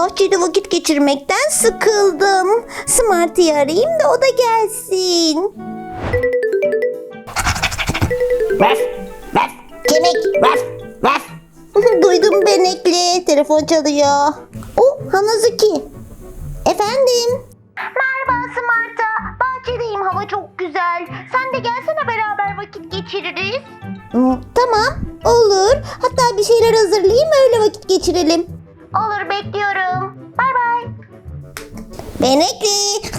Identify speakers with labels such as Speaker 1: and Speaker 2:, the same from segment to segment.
Speaker 1: Bahçede vakit geçirmekten sıkıldım. Smarty'yi arayayım da o da gelsin.
Speaker 2: Vaf vaf kemik vaf vaf.
Speaker 1: Duydum benekli. Telefon çalıyor. O Hanazuki. Efendim? Merhaba Smart'a. Bahçedeyim. Hava çok güzel. Sen de gelsene beraber vakit geçiririz. Tamam. Olur. Hatta bir şeyler hazırlayayım öyle vakit geçirelim. Olur bekliyorum. Bay bay. Benekli.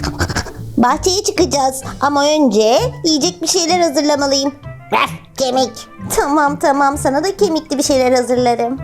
Speaker 1: Bahçeye çıkacağız ama önce yiyecek bir şeyler hazırlamalıyım.
Speaker 2: Vaf kemik.
Speaker 1: Tamam tamam sana da kemikli bir şeyler hazırlarım.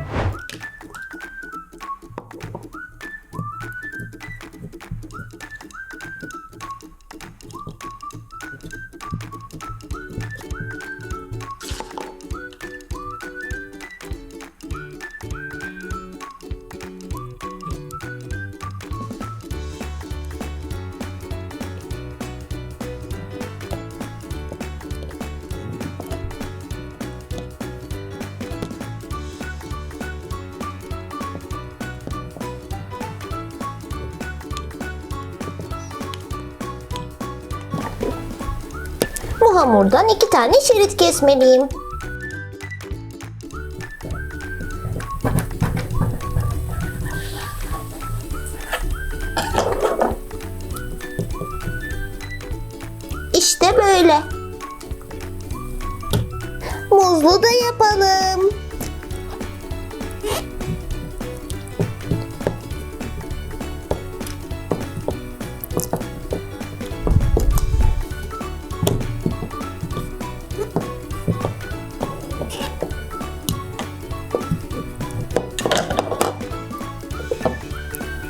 Speaker 1: Bu hamurdan iki tane şerit kesmeliyim. İşte böyle. Muzlu da yapalım.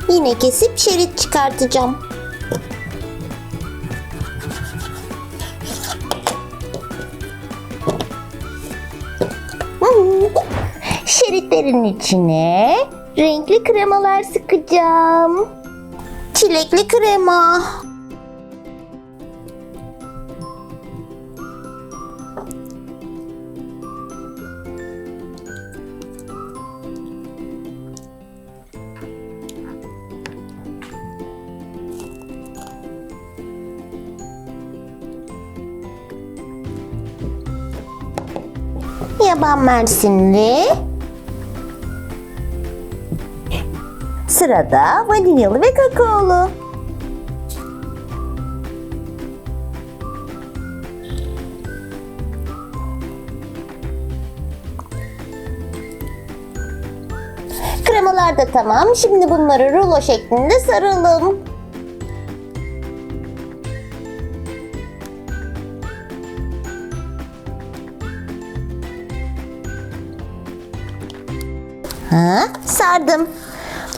Speaker 1: Yine kesip şerit çıkartacağım. Şeritlerin içine renkli kremalar sıkacağım. Çilekli krema. Yaban mersinli. Sırada vanilyalı ve kakaolu. Kremalar da tamam. Şimdi bunları rulo şeklinde saralım. Ha, sardım.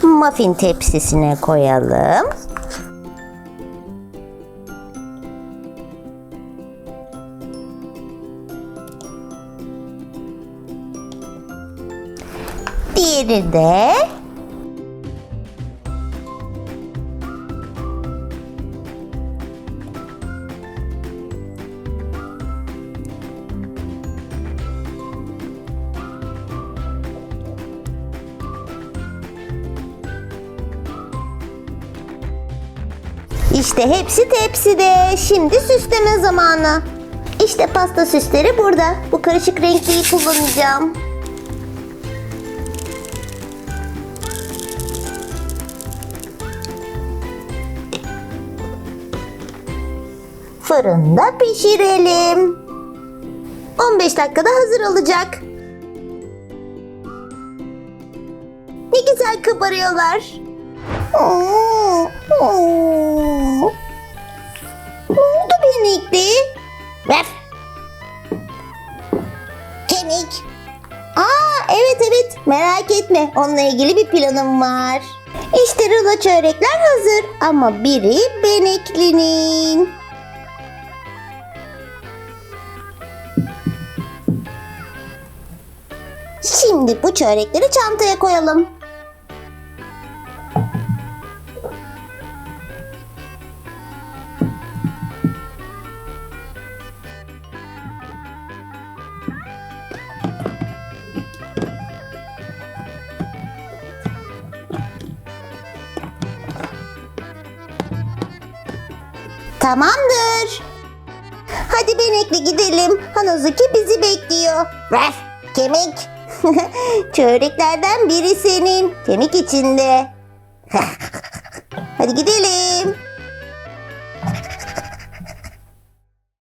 Speaker 1: Muffin tepsisine koyalım. Diğeri de İşte hepsi tepside. Şimdi süsleme zamanı. İşte pasta süsleri burada. Bu karışık renkliyi kullanacağım. Fırında pişirelim. 15 dakikada hazır olacak. Ne güzel kabarıyorlar. Oo, oo. Ne oldu benekli?
Speaker 2: Vaf. Kemik.
Speaker 1: Aa evet evet merak etme onunla ilgili bir planım var. İşte rulo çörekler hazır ama biri Benekli'nin. Şimdi bu çörekleri çantaya koyalım. Tamamdır. Hadi Benekli gidelim. Hanazuki bizi bekliyor.
Speaker 2: Raf. Kemik.
Speaker 1: Çöreklerden biri senin. Kemik içinde. Hadi gidelim.